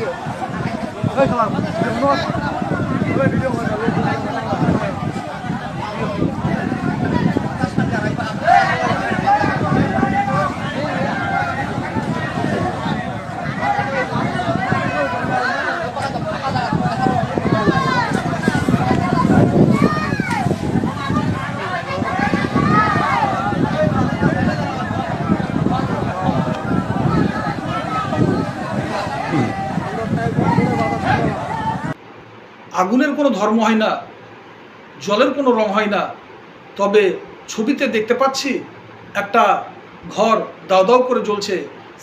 Давай, Клам, вернешь. Давай, берем это. আগুনের কোনো ধর্ম হয় না, জলের কোনো রং হয় না, তবে ছবিতে দেখতে পাচ্ছি একটা ঘর দাও দাও করে জ্বলছে।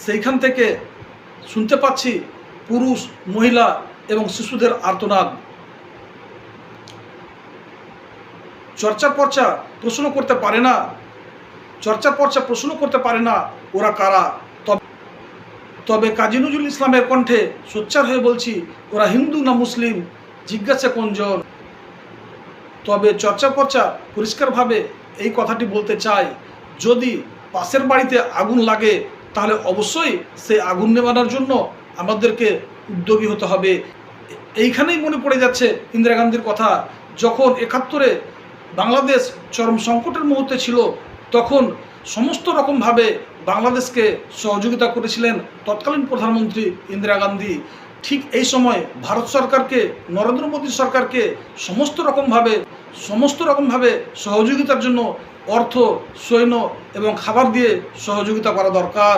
সেইখান থেকে শুনতে পাচ্ছি পুরুষ, মহিলা এবং শিশুদের আর্তনাদ। চর্চা পর্চা প্রশ্ন করতে পারে না, চর্চা পর্চা প্রশ্ন করতে পারে না ওরা কারা? তবে তবে কাজী নজরুল ইসলামের কণ্ঠে সোচ্চার হয়ে বলছি, ওরা হিন্দু না মুসলিম? জিজ্ঞাসা কোনজন তবে চর্চা পর্চা পরিষ্কারভাবে এই কথাটি বলতে চাই। যদি পাশের বাড়িতে আগুন লাগে, তাহলে অবশ্যই সেই আগুন নেবানোর জন্য আমাদেরকে উদ্যোগী হতে হবে। এইখানেই মনে পড়ে যাচ্ছে ইন্দিরা গান্ধীর কথা। যখন একাত্তরে বাংলাদেশ চরম সংকটের মুহূর্তে ছিল, তখন সমস্ত রকমভাবে বাংলাদেশকে সহযোগিতা করেছিলেন তৎকালীন প্রধানমন্ত্রী ইন্দিরা গান্ধী। ঠিক এই সময় ভারত সরকারকে, নরেন্দ্র মোদী সরকারকে সমস্ত রকমভাবে সমস্ত রকমভাবে সহযোগিতার জন্য অর্থ, সৈন্য এবং খাবার দিয়ে সহযোগিতা করা দরকার।